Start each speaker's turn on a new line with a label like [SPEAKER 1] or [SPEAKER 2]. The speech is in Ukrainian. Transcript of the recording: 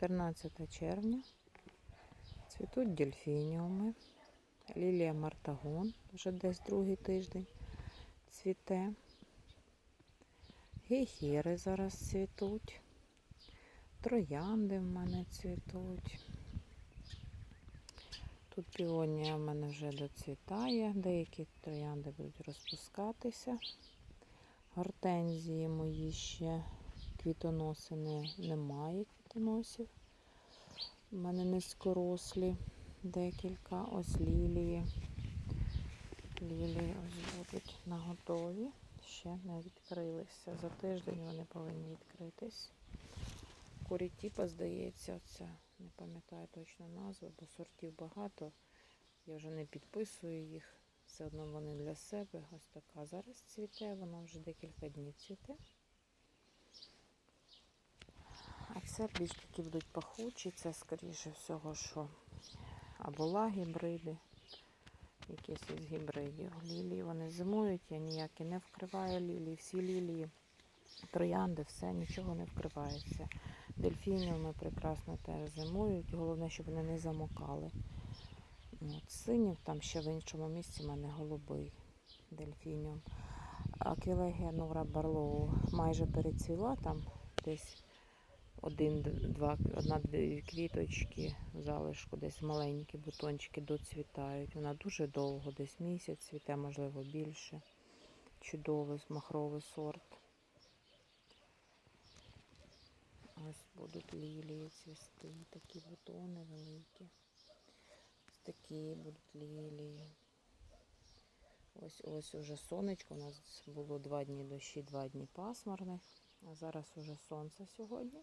[SPEAKER 1] 14 червня. Цвітуть дельфініуми. Лілія Мартагон вже десь другий тиждень цвіте. Гейхери зараз цвітуть. Троянди в мене цвітуть. Тут піонія в мене вже доцвітає, деякі троянди будуть розпускатися. Гортензії мої ще квітоноси не, немає квітоносів. У мене низькорослі декілька. Ось лілії. Лілії ось будуть наготові. Ще не відкрилися. За тиждень вони повинні відкритись. Курітіпа, здається, це не пам'ятаю точно назву, бо сортів багато. Я вже не підписую їх. Все одно вони для себе. Ось така зараз цвіте, вона вже декілька днів цвіте. А це більш такі будуть пахучі, це скоріше всього, що або лагібриди, якісь із гібридів. Лілії вони зимують, я ніякі не вкриваю лілії, всі лілії, троянди, все, нічого не вкривається. Дельфініуми прекрасно теж зимують, головне, щоб вони не замокали. От, синів там ще в іншому місці в мене голубий дельфініум. Аквілегія Нора Барлоу майже перецвіла там десь один, два, одна-дві квіточки залишку, десь маленькі бутончики доцвітають. Вона дуже довго, десь місяць цвіте, можливо, більше. Чудовий махровий сорт. Ось будуть лілії цвісти, такі бутони великі. Ось такі будуть лілії. Ось ось уже сонечко. У нас було два дні дощі, два дні пасмурних. А зараз уже сонце сьогодні.